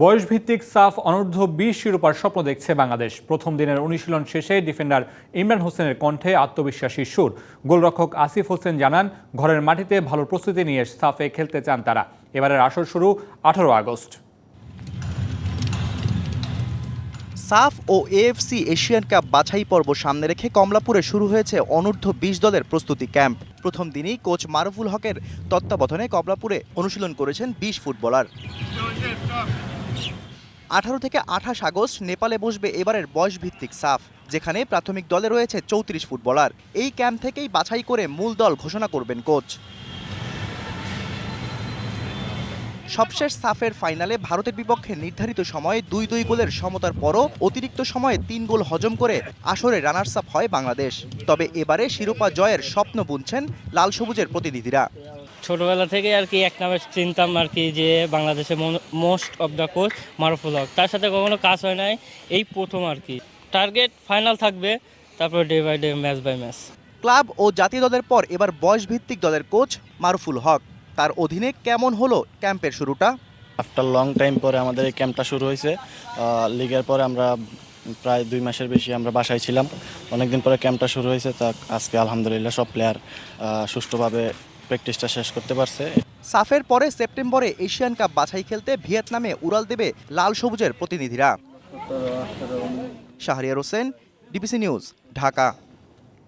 বয়সভিত্তিক সাফ অনূর্ধ্ব বিশ শিরোপার স্বপ্ন দেখছে বাংলাদেশ। প্রথম দিনের অনুশীলন শেষে ডিফেন্ডার ইমরান হোসেনের কণ্ঠে আত্মবিশ্বাসী সুর। গোলরক্ষক আসিফ হোসেন জানান, ঘরের মাটিতে ভালো প্রস্তুতি নিয়ে সাফে খেলতে চান তারা। এবারের আসর শুরু আঠারো আগস্ট। সাফ ও এএফসি এশিয়ান কাপ বাছাই পর্ব সামনে রেখে কমলাপুরে শুরু হয়েছে অনূর্ধ্ব বিশ দলের প্রস্তুতি ক্যাম্প। প্রথম দিনই কোচ মারুফুল হকের তত্ত্বাবধানে কমলাপুরে অনুশীলন করেছেন বিশ ফুটবলার। আঠারো থেকে আঠাশ আগস্ট নেপালে বসবে এবারের বয়সভিত্তিক সাফ, যেখানে প্রাথমিক দলে রয়েছে চৌত্রিশ ফুটবলার। এই ক্যাম্প থেকেই বাছাই করে মূল দল ঘোষণা করবেন কোচ। সবশেষ সাফের ফাইনালে ভারতের বিপক্ষে নির্ধারিত সময়ে দুই দুই গোলের সমতার পরও অতিরিক্ত সময়ে তিন গোল হজম করে আসরে রানার্স আপ হয় বাংলাদেশ। তবে এবারে শিরোপা জয়ের স্বপ্ন বুনছেন লাল সবুজের প্রতিনিধিরা। ছোটবেলা থেকে আর কি এক নামে চিনতাম আর কি যে বাংলাদেশে most of the coach Maruful Haque. তার সাথে কখনো কাজ হয় নাই এই প্রথম আর কি। টার্গেট ফাইনাল থাকবে তারপর day by day match by match club ও জাতীয় দলের পর এবার বয়সভিত্তিক দলের কোচ মারুফুল হক। তার অধীনে কেমন হলো ক্যাম্পের শুরুটা? আফটার লং টাইম পরে আমাদের এই ক্যাম্পটা শুরু হয়েছে লিগের পরে আমরা প্রায় দুই মাসের বেশি আমরা বাসায় ছিলাম। অনেকদিন পরে ক্যাম্পটা শুরু হয়েছে তা আজকে আলহামদুলিল্লাহ সব প্লেয়ার সুষ্ঠুভাবে প্র্যাকটিসটা শেষ করতে পারছে। সাফের পরে সেপ্টেম্বরে এশিয়ান কাপ বাছাই খেলতে ভিয়েতনামে উড়াল দেবে লাল সবুজের প্রতিনিধিরা। Shahriar Hossain, DBC news, Dhaka.